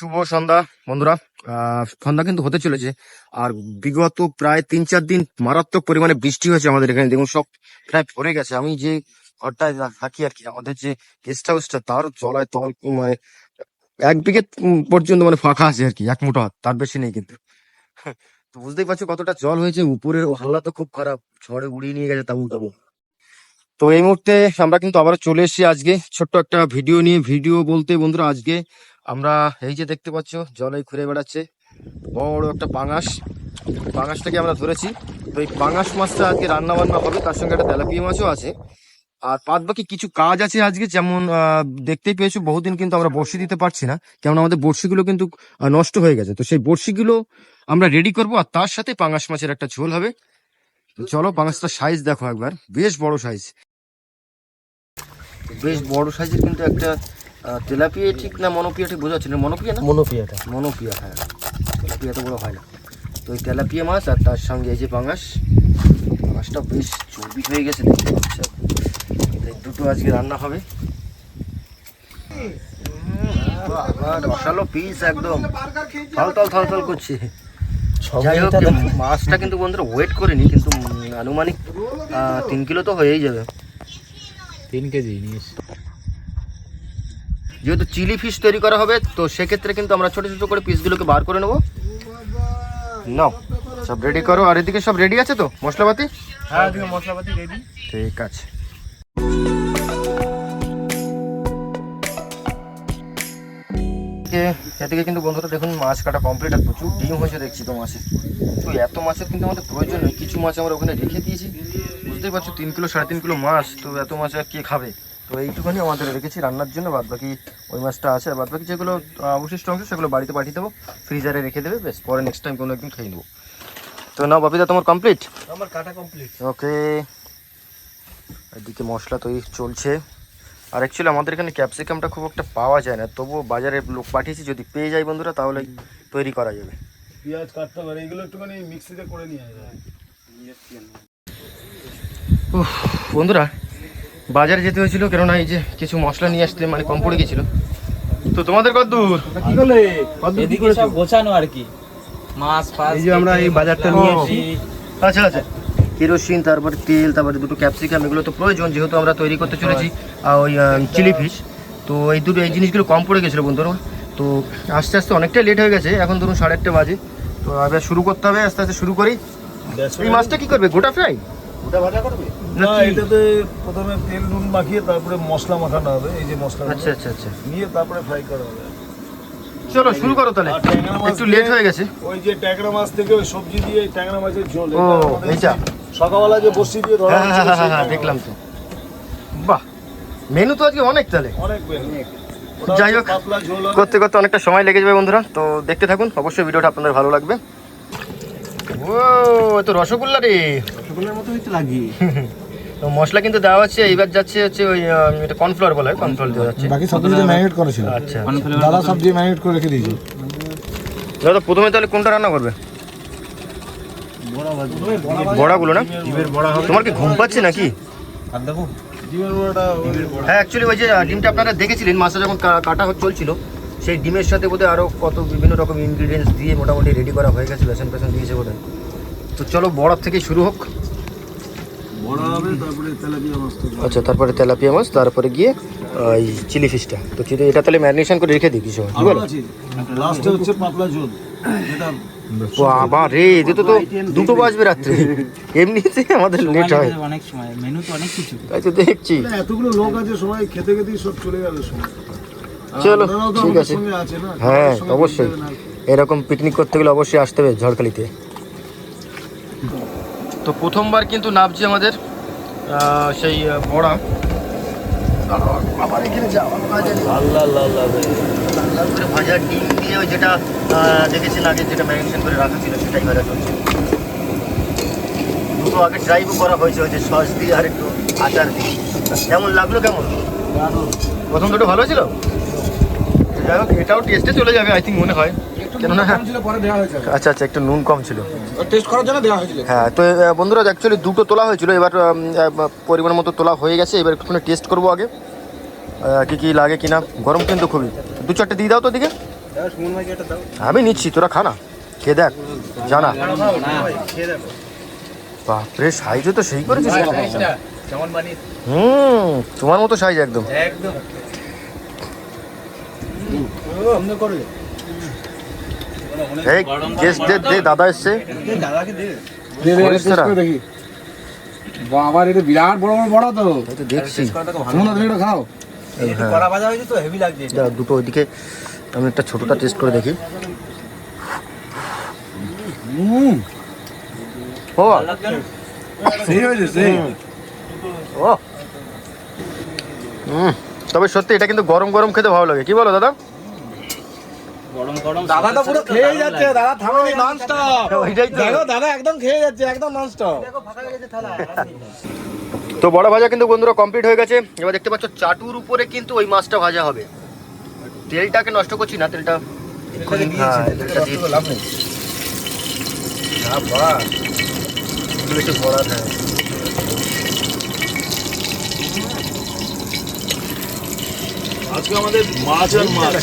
শুভ সন্ধ্যা, বন্ধুরা। সন্ধ্যা কিন্তু হতে চলেছে। আর বিগত প্রায় তিন, চার দিন মারাত্মক পরিমাণে বৃষ্টি হয়েছে আমাদের এখানে। দেখুন, সব প্রায় ভরে গেছে। আমি যে ঘরটায় থাকি আর কি, আমাদের যে গেস্ট হাউসটা তার জলায় তল মানে এক বিঘে পর্যন্ত মানে ফাঁকা আছে আর কি, এক মুঠো তার বেশি নেই কিন্তু। তো বুঝতেই পারছ কতটা জল হয়েছে। উপরের হাল্লা তো খুব খারাপ, ঝড়ে উড়িয়ে নিয়ে গেছে তাবু তাবু তো এই মুহূর্তে আমরা কিন্তু আবার চলে এসেছি আজকে ছোট্ট একটা ভিডিও নিয়ে। ভিডিও বলতে বন্ধুরা, আজকে আমরা এই যে দেখতে পাচ্ছ জলে ঘুরে বেড়াচ্ছে। বড় একটা পাঙাশ। পাঙাশটাকে আমরা ধরেছি। তো এই পাঙাশ মাছটা আজকে রান্না বান্না হবে, তার সঙ্গে একটা তেলাপিয়া মাছও আছে। আর বাদ বাকি কিছু কাজ আছে আজকে, যেমন দেখতেই পেয়েছ, বহুদিন কিন্তু আমরা বড়শি দিতে পারছি না। কেমন আমাদের বড়শিগুলো কিন্তু নষ্ট হয়ে গেছে। তো সেই বড়শিগুলো আমরা রেডি করব, আর তার সাথে পাঙাশ মাছের একটা ঝোল হবে। চলো পাঙাশটার সাইজ দেখো একবার। বেশ বড় সাইজ বেশ বড় সাইজের কিন্তু একটা তেলাপিয়া ঠিক না মনোপিয়া ঠিক বোঝা যাচ্ছে না। মনোপিয়া না? মনোপিয়াটা। মনোপিয়া হ্যাঁ। তেলাপিয়া তো বড় হয় না। তো ওই তেলাপিয়া মাছ আর তার সঙ্গে এই যে পাঙাশ পাঙাশটা বেশ চর্বি হয়ে গেছে দেখতে পাচ্ছ। দুটো আজকে রান্না হবে। রসালো পিস একদম। থল থল থল থল করছে। যাই হোক মাছটা কিন্তু বন্ধুরা ওয়েট করিনি কিন্তু আনুমানিক তিন কিলো তো হয়েই যাবে। তিন কেজি নিস যেহেতু চিলি ফিশ তৈরি করা হবে তো সেক্ষেত্রে কিন্তু আমরা ছোটো ছোটো করে পিসগুলোকে বার করে নেব। নাও সব রেডি করো আর এদিকে সব রেডি আছে তো? মশলাপাতি? হ্যাঁ তুমি মশলাপাতি রেডি ঠিক আছে। এদিকে- এদিকে কিন্তু বন্ধুরা দেখুন মাছ কাটা কমপ্লিট আর প্রচুর ডিম হয়েছে দেখছি তো মাছে। তো এত মাছের কিন্তু আমাদের প্রয়োজন নেই কিছু মাছ আমরা ওখানে রেখে দিয়েছি। বুঝতেই পারছ তিন কিলো সাড়ে তিন কিলো মাছ তো এত মাছ আর কে খাবে? তো এইটুখানি আমাদের রেখেছি রান্নার জন্য। বাদ বাকি ওই মাছটা আছে। আর বাদ বাকি যেগুলো অবশিষ্ট অংশ সেগুলো বাড়িতে পাঠিয়ে দেবো। ফ্রিজারে রেখে দেবে। বেশ পরে নেক্সট টাইম কোনো একদিন খেয়ে নেব। তো নাও বাপিদা তোমার কমপ্লিট আমার কাটা কমপ্লিট ওকে এদিকে মশলা তৈরি চলছে। আর অ্যাকচুয়ালি আমাদের এখানে ক্যাপসিকামটা খুব একটা পাওয়া যায় না। তবুও বাজারে লোক পাঠিয়েছি। যদি পেয়ে যায় বন্ধুরা তাহলে তৈরি করা যাবে। পেঁয়াজ কাটতে পারে এগুলো একটুখানি মিক্সিতে করে নিয়ে যায় বন্ধুরা বাজারে যেতে হয়েছিল কেননা এই যে কিছু মশলা নিয়ে আসতে মানে কম পড়ে গেছিল। তো তোমাদের কত দূর কি করলে? এদিকে সব গোছানো আর কি। মাছ ফাছ এই যে আমরা এই বাজারটা নিয়ে এসেছি আচ্ছা আচ্ছা। কেরোসিন তারপরে তেল তারপরে দুটো ক্যাপসিকাম এগুলো তো প্রয়োজন যেহেতু আমরা তৈরি করতে চলেছি ওই চিলি ফিশ। তো এই দুটো এই জিনিসগুলো কম পড়ে গেছিল বন্ধুরা। তো আস্তে আস্তে অনেকটাই লেট হয়ে গেছে এখন ধরুন সাড়ে আটটা বাজে। তো এবার শুরু করতে হবে আস্তে আস্তে শুরু করি। এই মাছটা কি করবে? গোটা ফ্রাই ওটা ভাজা করবে? না এটাতে প্রথমে তেল নুন মাখিয়ে তারপরে মশলা মাখানো হবে এই যে মশলা আচ্ছা আচ্ছা আচ্ছা। নিয়ে তারপরে ফ্রাই করা হবে। চলো শুরু করো তাহলে। একটু লেট হয়ে গেছে। ওই যে ট্যাংরা মাছ থেকে ওই সবজি দিয়ে ট্যাংরা মাছের ঝোল ও, এইটা? সকালবেলা যে বসি দিয়ে ধরা হ্যাঁ হ্যাঁ হ্যাঁ হ্যাঁ। দেখলাম তো। বাহ মেনু তো আজকে অনেক তাহলে। অনেক যাই হোক, পাতলা ঝোল করতে করতে অনেকটা সময় লেগে যাবে বন্ধুরা তো দেখতে থাকুন অবশ্যই ভিডিওটা আপনাদের ভালো লাগবে। ও তো রসগোল্লা রে। রসগোল্লার মতো হইতে লাগি। তো মশলা কিন্তু দেওয়া হচ্ছে এইবার যাচ্ছে হচ্ছে ওই এটা কর্নফ্লাওয়ার বলা হয় কর্নফ্লাওয়ার দেওয়া যাচ্ছে বাকি সব কিছু ম্যারিনেট করা ছিল আচ্ছা। দাদা সব দিয়ে ম্যারিনেট করে রেখে দিয়েছে। দাদা প্রথমে তাহলে কোনটা রান্না করবে? বড়াগুলো না? বড়া তোমার কি ঘুম পাচ্ছে নাকি? হ্যাঁ অ্যাকচুয়ালি ওই যে ডিমটা আপনারা দেখেছিলেন মাছটা যখন কা- কাটা চলছিল সেই ডিমের সাথে বোধহয় আরও কত বিভিন্ন রকম ইনগ্রিডিয়েন্টস দিয়ে মোটামুটি রেডি করা হয়ে গেছে বেসন পেসন দিয়েছে বোধহয়। তো চলো বড়ার থেকে শুরু হোক বড়া হবে তারপরে তেলাপিয়া মাছ তো আচ্ছা তারপরে তেলাপিয়া মাছ তারপরে গিয়ে এই চিলি ফিশটা। তো চিলি এটা তাহলে ম্যারিনেশন করে রেখে দিই কিছু কি বলো। আছে। লাস্টে হচ্ছে পাতলা ঝোল। বাবা রে তো দুটো বাজবে রাত্রে। এমনিতে আমাদের লেট হয়। অনেক সময়। মেনু তো অনেক কিছু। তাই তো দেখছি। এতগুলো লোক আছে সবাই খেতে খেতেই সব চলে গেল সময়। চলো, ঠিক আছে। সঙ্গে আছে না? হ্যাঁ অবশ্যই। এরকম পিকনিক করতে গেলে অবশ্যই আসতে হবে ঝড়খালিতে। তো প্রথমবার কিন্তু নামছি আমাদের সেই বড়া। আবার এখানে যাওয়া ভাজা ডিম। দিয়ে ওই যেটা দেখেছেন আগে যেটা ম্যারিনেশন করে রাখা ছিল সেটাই ভাজা চলছে। দুটো আগে ড্রাইভও করা হয়েছে ওই যে সস দিয়ে আর একটু আচার দিয়ে। কেমন লাগল কেমন? প্রথম দুটো ভালো ছিল? যাই হোক এটাও টেস্টে চলে যাবে আই থিঙ্ক মনে হয়। কেননা ছিল পরে দেওয়া হয়েছে আচ্ছা আচ্ছা একটু নুন কম ছিল। টেস্ট করার জন্য দেওয়া হয়েছিল। হ্যাঁ তো বন্ধুরা অ্যাকচুয়ালি দুটো তোলা হয়েছিল। এবার পরিমাণ মতো তোলা হয়ে গেছে। এবার একটুখানি টেস্ট করব আগে। কি কি লাগে কিনা। গরম কিন্তু খুবই। দু চারটে দিয়ে দাও তো দিকে আমি নিচ্ছি তোরা খানা খেয়ে দেখ জানা। বাপরে সাইজও তো সেই করেছিস। হুম তোমার মতো সাইজ একদম। একদম। এই গেস্ট দে দে দাদা এসছে। দে। দে বলিস টেস্ট দেখি। বাবার এটা বিরাট বড় বড় বড় তো। দেখছি। তোমরা তুমি এটা খাও। দুটো ওইদিকে আমি একটা ছোটটা টেস্ট করে দেখি। ও। সেই হয়েছে সেই। ও। হুম। তবে সত্যি এটা কিন্তু গরম গরম খেতে ভালো লাগে। কি বলো দাদা? গরম গরম দাদা তো পুরো খেয়ে যাচ্ছে দাদা থামেনি নন স্টপ দেখো দাদা একদম খেয়ে যাচ্ছে একদম নন স্টপ তো বড় ভাজা কিন্তু বন্ধুরা কমপ্লিট হয়ে গেছে। এবার দেখতে পাচ্ছ চাটুর উপরে কিন্তু ওই মাছটা ভাজা হবে। তেলটাকে নষ্ট করছি না তেলটা হ্যাঁ, একটু ভরা আজকে আমাদের মাছ আর মাছ।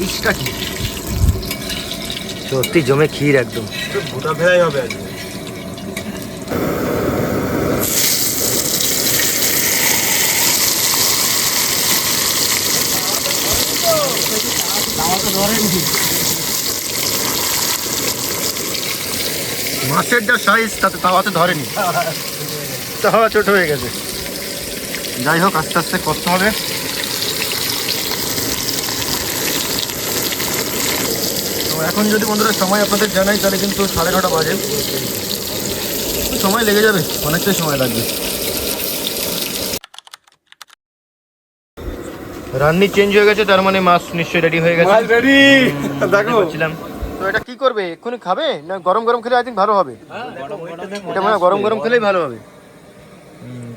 সাইজটা কি? সত্যি জমে ক্ষীর একদম। গোটা ফেরাই হবে আজকে। মাছের যা সাইজ তাতে তাওয়াতে ধরেনি। তাওয়া ছোট হয়ে গেছে। যাই হোক আস্তে আস্তে করতে হবে। এখন যদি বন্ধুরা সময় আপনাদের জানাই তাহলে কিন্তু সাড়ে নটা বাজে। সময় লেগে যাবে অনেকটাই সময় লাগবে। রান্নি চেঞ্জ হয়ে গেছে তার মানে মাছ নিশ্চয়ই রেডি হয়ে গেছে। রেডি দেখো। বলছিলাম তো এটা কি করবে? এক্ষুনি খাবে? না গরম গরম খেলে থিঙ্ক ভালো হবে? এটা মানে গরম গরম খেলেই ভালো হবে।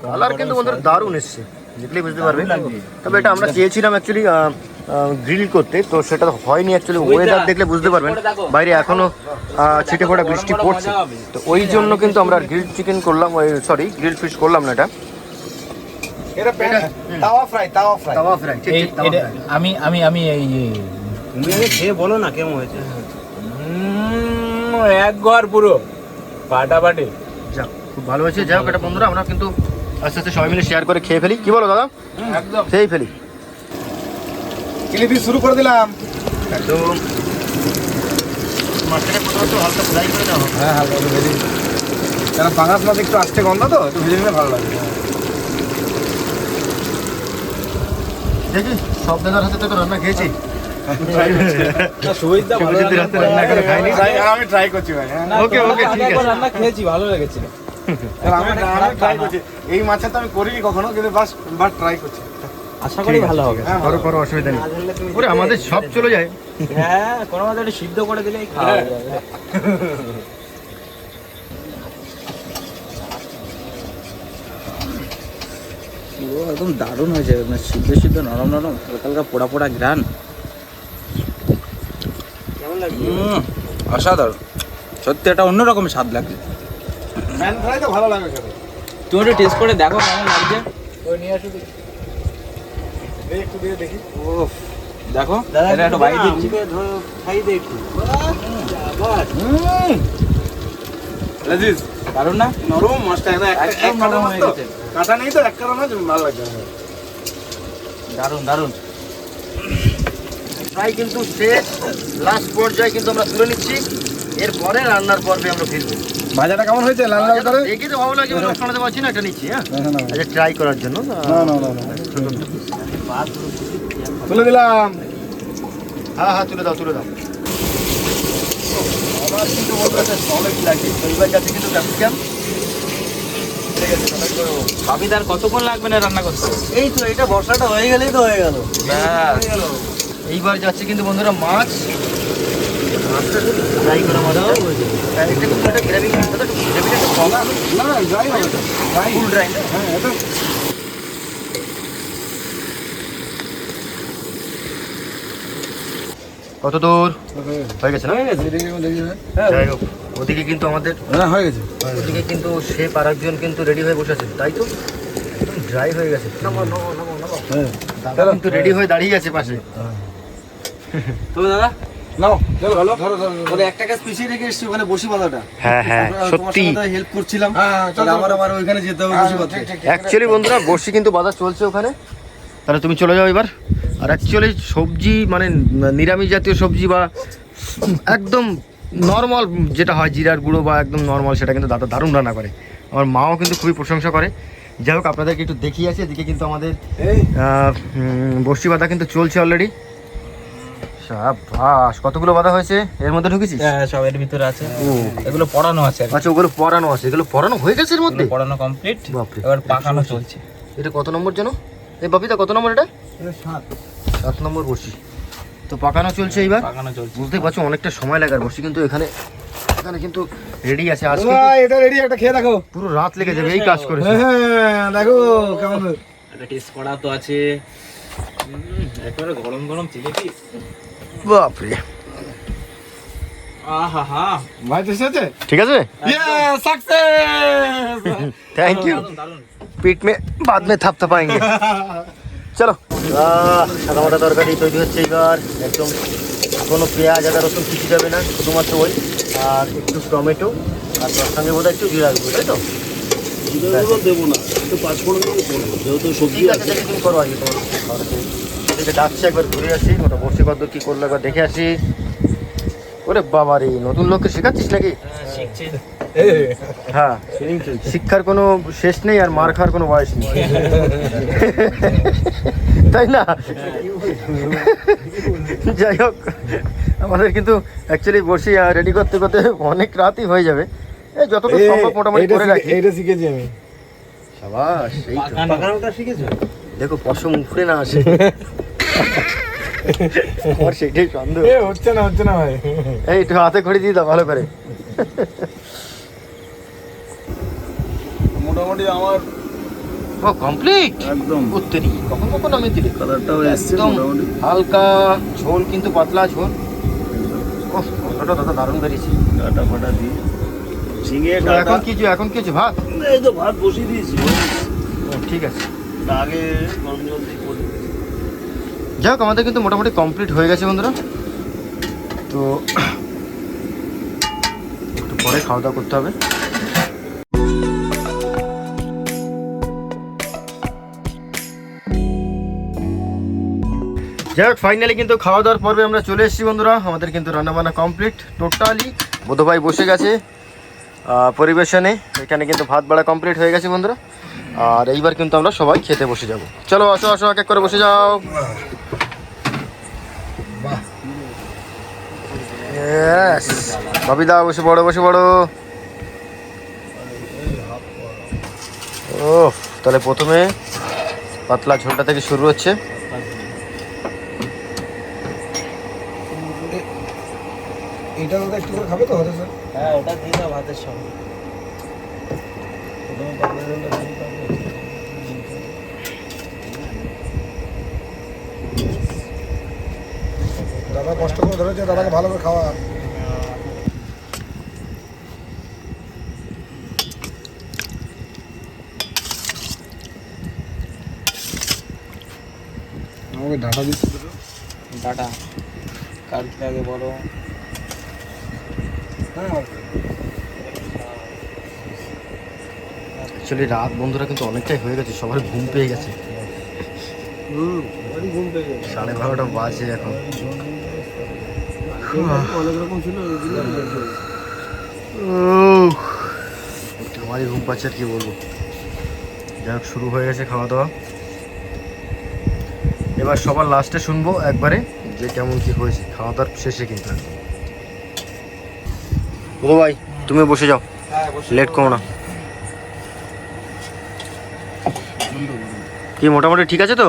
কালার কিন্তু বন্ধুরা দারুণ এসছে দেখলেই বুঝতে পারবে। তবে এটা আমরা চেয়েছিলাম অ্যাকচুয়ালি গ্রিল করতে। তো সেটা হয়নি অ্যাকচুয়ালি ওয়েদার দেখলে বুঝতে পারবেন। বাইরে এখনও আহ, ছিটে ফোটা বৃষ্টি পড়ছে। তো ওই জন্য কিন্তু আমরা গ্রিল চিকেন করলাম। ওই সরি গ্রিল ফিশ করলাম না এটা। আমি আমি আমি এই খেয়ে বলো না কেমন হয়েছে? এক ঘর পুরো। ফাটাফাটি। যাক খুব ভালো হয়েছে। যাই হোক এটা বন্ধুরা আমরা কিন্তু আস্তে আস্তে সবাই মিলে শেয়ার করে খেয়ে ফেলি। কি বলো দাদা? একদম। খেয়েই ফেলি। চিলি শুরু করে দিলাম। একদম। হ্যাঁ হালকা ভেজে কারণ পাঙাশ মাছ একটু আসতে গন্ধ তো একটু ভেজে নিলে ভালো লাগে। দেখি সব দাদার হাতে তো রান্না খেয়েছি। সুবিধা ভালো সুবিধা রাতে রান্না করে আমি ট্রাই করছি ভাই হ্যাঁ। না, ওকে, ওকে, ঠিক আছে। রান্না খেয়েছি ভালো লেগেছিল আমি আমি ট্রাই করছি। এই মাছের তো আমি করিনি কখনো কিন্তু বাস বাট ট্রাই করছি। আশা করি ভালো হবে। হ্যাঁ করো করো অসুবিধা নেই। ওরে আমাদের সব চলে যায়। হ্যাঁ কোনো মতে একটু সিদ্ধ করে দিলেই খাওয়া যাবে। পুরো একদম দারুণ হয়েছে মানে সিদ্ধ সিদ্ধ নরম নরম হালকা হালকা পোড়া পোড়া গ্রান অসাধারণ। সত্যি এটা অন্যরকম স্বাদ লাগছে। প্যান ফ্রাই তো ভালো লাগে তুমি একটু টেস্ট করে দেখো কেমন লাগছে। নিয়ে আসো একটু দিয়ে দেখি। উফ, দেখো এটা একটু বাইরে দিচ্ছি। উম, লাজিজ। দারুণ না? নরম মাছটা একদম এক- এক একদম কাটা নরম হয়ে গেছে। কাটা নেই তো এক কাটা ভালো লাগছে দারুণ দারুণ। প্রায় কিন্তু শেষ লাস্ট পর্যায়ে কিন্তু আমরা তুলে নিচ্ছি। এরপরে রান্নার পর্বে আমরা ফিরবো। ভাজাটা কেমন হয়েছে? লাল লাল করে? দেখে তো ভালো লাগে শোনাতে পারছি না এটা নিচ্ছি হ্যাঁ? না না আচ্ছা ট্রাই করার জন্য। না না না না। তুলে দিলাম। হ্যাঁ হ্যাঁ তুলে দাও তুলে দাও। আমার কিন্তু সলিড লাগে। কতক্ষণ লাগবে না রান্না করতে? এই তো এটা বর্ষাটা হয়ে গেলেই তো হয়ে গেল। এইবার যাচ্ছে কিন্তু বন্ধুরা মাছ। মাছটা ফ্রাই করা এটা একটা গ্রেভি না না ড্রাই ড্রাই ফুল ড্রাই হ্যাঁ এটা কত দূর? হয়ে গেছে না? হ্যাঁ যাই হোক ওদিকে কিন্তু আমাদের হ্যাঁ হয়ে গেছে। ওদিকে কিন্তু শেফ আর একজন কিন্তু রেডি হয়ে বসে আছে তাই তো? একদম ড্রাই হয়ে গেছে। হ্যাঁ। দাদা কিন্তু রেডি হয়ে দাঁড়িয়ে আছে পাশে। তবে দাদা? নাও চলো ভালো ধরো ধরো ধরো। একটা কাজ পিছিয়ে রেখে এসছি ওখানে বসি বাঁধাটা হ্যাঁ হ্যাঁ সত্যি। হেল্প করছিলাম। হ্যাঁ, তাহলে আমার আবার ওইখানে যেতে হবে হ্যাঁ, বসি বাঁধতে ঠিক, ঠিক, ঠিক। অ্যাকচুয়ালি বন্ধুরা বর্ষি কিন্তু বাধা চলছে ওখানে। তাহলে তুমি চলে যাও এবার। আর অ্যাকচুয়ালি সবজি মানে নিরামিষ জাতীয় সবজি বা একদম নর্মাল যেটা হয় জিরার গুঁড়ো বা একদম নর্মাল সেটা কিন্তু দাদা দারুণ রান্না করে। আমার মাও কিন্তু খুবই প্রশংসা করে। যাই হোক আপনাদেরকে একটু দেখিয়ে আছে এদিকে কিন্তু আমাদের বর্ষি বাঁধা কিন্তু চলছে অলরেডি সাবাস কতগুলো বাঁধা হয়েছে? এর মধ্যে ঢুকেছিস? হ্যাঁ সব এর ভিতরে আছে। ও। এগুলো পড়ানো আছে। আচ্ছা ওগুলো পরানো আছে। এগুলো পরানো হয়ে গেছে এর মধ্যে? পড়ানো কমপ্লিট এবার পাকানো চলছে। এটা কত নম্বর যেন এই বাপিদা কত নম্বর এটা সাত। সাত নম্বর বসি তো পাকানো চলছে এইবার। পাকানো চলছে। বুঝতেই পারছ অনেকটা সময় লাগে আর বসি কিন্তু এখানে এখানে কিন্তু রেডি আছে আজকে। ভাই, এটা রেডি একটা খেয়ে দেখো। পুরো রাত লেগে যাবে এই কাজ করেছে। হ্যাঁ দেখো কেমন একটা টেস্ট করা তো আছে। একেবারে গরম গরম চিলি পিস বাপরে। আহা হা ভাই টেস্ট আছে ঠিক আছে? সাকসেস থ্যাংক ইউ পিট মে বাদ মে থাপ থাপাएंगे চলো। সাদা মাটা তরকারি তৈরি হচ্ছে এবার। একদম কোনো পেঁয়াজ আদা রসুন কিছু যাবে না শুধুমাত্র ওই। আর একটু টমেটো আর তার সঙ্গে বোধহয় একটু জিরা গুঁড়ো তাই তো? দেবো না যেহেতু সবজি আছে তুমি করো তোমার ডাকছে একবার ঘুরে আসি ওটা বসে কত কি করল একবার দেখে আসি। ওরে বাবা রে নতুন লোককে শেখাচ্ছিস নাকি? হ্যাঁ, শিখছে। হ্যাঁ। শিক্ষার কোনো শেষ নেই আর মার খাওয়ার কোনো বয়স নেই। তাই না? যাই হোক আমাদের কিন্তু অ্যাকচুয়ালি বসে রেডি করতে করতে অনেক রাতই হয়ে যাবে। এই যতটুকু সম্ভব মোটামুটি করে রাখি। এইটা শিখেছি আমি। সাবাস এই তো। পাকানোটা শিখেছো? দেখো পশম উফরে না আসে। আমার সেটাই সন্দেহ। হচ্ছে না হচ্ছে না ভাই। এই একটু হাতে খড়ি দিয়ে দাও ভালো করে। মোটামুটি আমার ও কমপ্লিট একদম। উত্তরি। কখন কখন আমি দিলি? কালারটাও এসছে মোটামুটি। হালকা ঝোল কিন্তু পাতলা ঝোল। ও ওটা দাদা দারুণ বেরিয়েছে ডাটা ফাটা দিয়ে। ঝিঙে এখন কিছু এখন কিছু ভাত? এই তো ভাত বসিয়ে দিয়েছি। ঠিক আছে। আগে গরম জল দিয়ে করে। যাই হোক আমাদের কিন্তু মোটামুটি কমপ্লিট হয়ে গেছে বন্ধুরা। তো একটু পরে খাওয়া দাওয়া করতে হবে। যাই হোক ফাইনালি কিন্তু খাওয়া দাওয়ার পর্বে আমরা চলে এসেছি বন্ধুরা। আমাদের কিন্তু রান্নাবান্না কমপ্লিট টোটালি বোধভাই বসে গেছে পরিবেশনে। এখানে কিন্তু ভাত বাড়া কমপ্লিট হয়ে গেছে বন্ধুরা। আর এইবার কিন্তু আমরা সবাই খেতে বসে যাব। চলো, আসো আসো, এক এক করে বসে যাও. বাপিদা বসে বড় বসে বড় ও তাহলে প্রথমে পাতলা ঝোলটা থেকে শুরু হচ্ছে। এটা ওটা একটু করে খাবে তো হতে স্যার হ্যাঁ ওটা দিয়ে দাও ভাতের সঙ্গে। দাদা কষ্ট করে ধরেছে দাদাকে ভালো করে খাওয়া। আমাকে ডাটা দিচ্ছে? ডাটা। কার কি আগে বলো? অ্যাকচুয়ালি রাত বন্ধুরা কিন্তু অনেকটাই হয়ে গেছে সবার ঘুম পেয়ে গেছে। সাড়ে বারোটা বাজে এখন। অনেক রকম ছিল আমারই ঘুম পাচ্ছে আর কি বলব। যাই হোক শুরু হয়ে গেছে খাওয়া দাওয়া। এবার সবার লাস্টে শুনব একবারে যে কেমন কি হয়েছে খাওয়া দাওয়ার শেষে কিন্তু বলো ভাই তুমি বসে যাও। লেট করো না। কি মোটামুটি ঠিক আছে তো?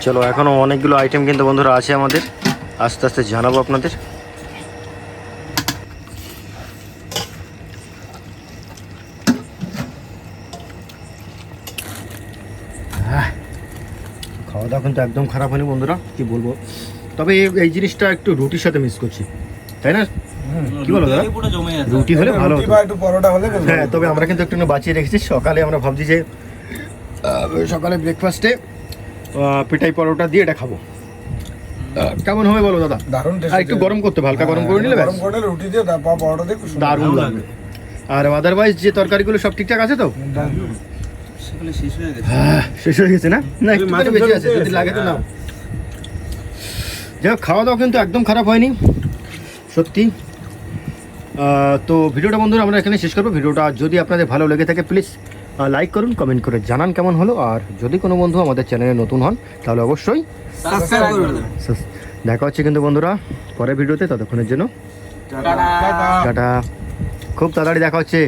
চলো এখনও অনেকগুলো আইটেম কিন্তু বন্ধুরা আছে আমাদের। আস্তে আস্তে জানাব আপনাদের। খাওয়া দাওয়া কিন্তু একদম খারাপ হয়নি বন্ধুরা কি বলব? তবে এই- এই জিনিসটা একটু রুটির সাথে মিস করছি তাই না? কি বলো দাদা? রুটি হলে ভালো হতো। একটু পরোটা হলে হ্যাঁ তবে আমরা কিন্তু একটু বাঁচিয়ে রেখেছি। সকালে আমরা ভাবছি যে সকালে ব্রেকফাস্টে পিঠাই পরোটা দিয়ে এটা খাব। কেমন হবে বলো দাদা? দারুণ আর একটু গরম করতে হালকা গরম করে নিলে গরম করে রুটি দিয়ে তারপর পরোটা দিয়ে দারুণ লাগবে। আর আদারওয়াইজ যে তরকারিগুলো সব ঠিকঠাক আছে তো? শেষ হয়ে গেছে। হ্যাঁ, শেষ হয়ে গেছে না? না একটু বেশি আছে যদি লাগে তো নাও। যাই হোক, খাওয়া দাওয়া কিন্তু একদম খারাপ হয়নি। সত্যি। তো ভিডিওটা বন্ধুরা আমরা এখানে শেষ করব। ভিডিওটা যদি আপনাদের ভালো লেগে থাকে প্লিজ লাইক করুন কমেন্ট করে জানান কেমন হলো। আর যদি কোনো বন্ধু আমাদের চ্যানেলে নতুন হন তাহলে অবশ্যই দেখা হচ্ছে কিন্তু বন্ধুরা পরের ভিডিওতে ততক্ষণের জন্য। টাটা। খুব তাড়াতাড়ি দেখা হচ্ছে।